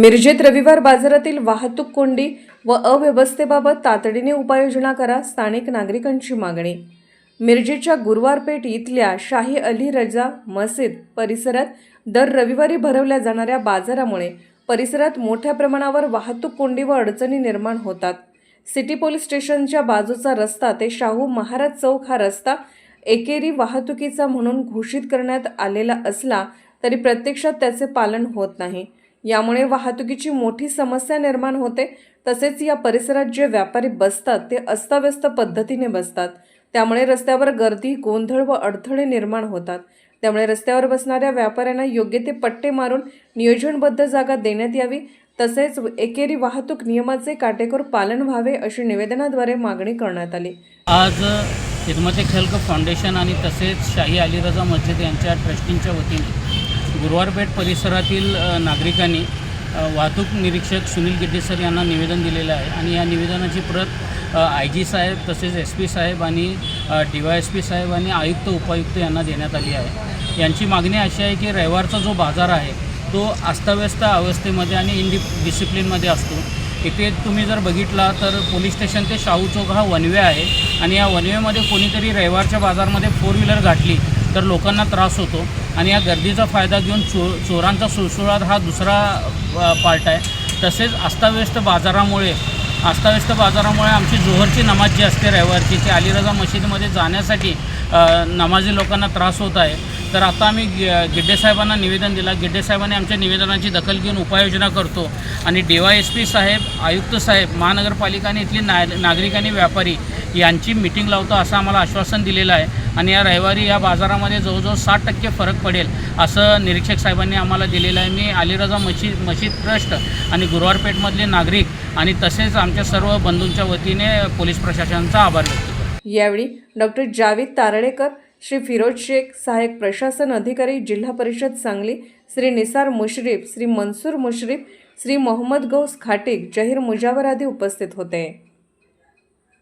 मिरजेत रविवार बाजारातील वाहतूक कोंडी व अव्यवस्थेबाबत तातडीने उपाययोजना करा स्थानिक नागरिकांची मागणी. मिरजेच्या गुरुवारपेठ इथल्या शाही अली रजा मस्जिद परिसरात दर रविवारी भरवल्या जाणाऱ्या बाजारामुळे परिसरात मोठ्या प्रमाणावर वाहतूक कोंडी व अडचणी निर्माण होतात. सिटी पोलीस स्टेशनच्या बाजूचा रस्ता ते शाहू महाराज चौक हा रस्ता एकेरी वाहतुकीचा म्हणून घोषित करण्यात आलेला असला तरी प्रत्यक्षात त्याचे पालन होत नाही. यामुळे वाहतुकीची मोठी समस्या निर्माण होते. तसेच या परिसरात जे व्यापारी बसतात ते अस्ताव्यस्त पद्धतीने बसतात. त्यामुळे रस्त्यावर गर्दी गोंधळ व अडथळे निर्माण होतात. त्यामुळे रस्त्यावर बसणाऱ्या व्यापाऱ्यांना योग्य ते पट्टे मारून नियोजनबद्ध जागा देण्यात यावी. तसेच एकेरी वाहतूक नियमाचे काटेकोर पालन व्हावे अशी निवेदनाद्वारे मागणी करण्यात आली. आज हिदमते खेलक फाउंडेशन आणि तसेच शाही अली रजा मस्जिद यांच्या ट्रस्टींच्या वतीने गुरुवारपेठ परिसरातील नागरिकांनी वाहतूक निरीक्षक सुनील गिड्डे सर यांना निवेदन दिलेलं आहे. आणि या निवेदनाची प्रत आय जी साहेब तसेच एस पी साहेब आणि डी वाय एस पी साहेब आणि आयुक्त उपायुक्त यांना देण्यात आली आहे. यांची मागणी अशी आहे की रविवारचा जो बाजार आहे तो अस्ताव्यस्त अवस्थेमध्ये आणि इंडि डिसिप्लिनमध्ये असतो. इथे तुम्ही जर बघितला तर पोलीस स्टेशन ते शाहू चौक हा वनवे आहे. आणि या वनवेमध्ये कोणीतरी रविवारच्या बाजारमध्ये फोर व्हीलर घातली तर लोकांना त्रास होतो. आणि या गर्दीचा फायदा घेऊन चो चोरांचा सुळसुळाट हा दुसरा पार्ट आहे. तसेच अस्ताव्यस्त बाजारामुळे अस्ताव्यस्त बाजारामुळे आमची जोहरची नमाज जी असते रविवारची ती अलीरजा मशीदमध्ये जाण्यासाठी नमाजी लोकांना त्रास होत आहे. तर आता आम्ही गिड्डेसाहेबांना निवेदन दिला. गिड्डेसाहेबांनी आमच्या निवेदनाची दखल घेऊन उपाययोजना करतो. आणि डी वाय एस पी साहेब आयुक्त साहेब महानगरपालिका आणि इथली ना नागरिक आणि व्यापारी यांची मिटिंग लावतो असं आम्हाला आश्वासन दिलेलं आहे. आणि या रविवारी या बाजारामध्ये जवळजवळ साठ टक्के फरक पडेल असं निरीक्षक साहेबांनी आम्हाला दिलेलं आहे. मी अलिराजा मशीद मशीद ट्रस्ट आणि गुरुवारपेठमधले नागरिक आणि तसेच आमच्या सर्व बंधूंच्या वतीने पोलीस प्रशासनाचा आभार व्यक्त करतो. यावेळी डॉक्टर जावेद तारळेकर श्री फिरोज शेख सहाय्यक प्रशासन अधिकारी जिल्हा परिषद सांगली श्री निसार मुश्रीफ श्री मनसूर मुश्रीफ श्री मोहम्मद गौस खाटिक जहीर मुजावर आदी उपस्थित होते.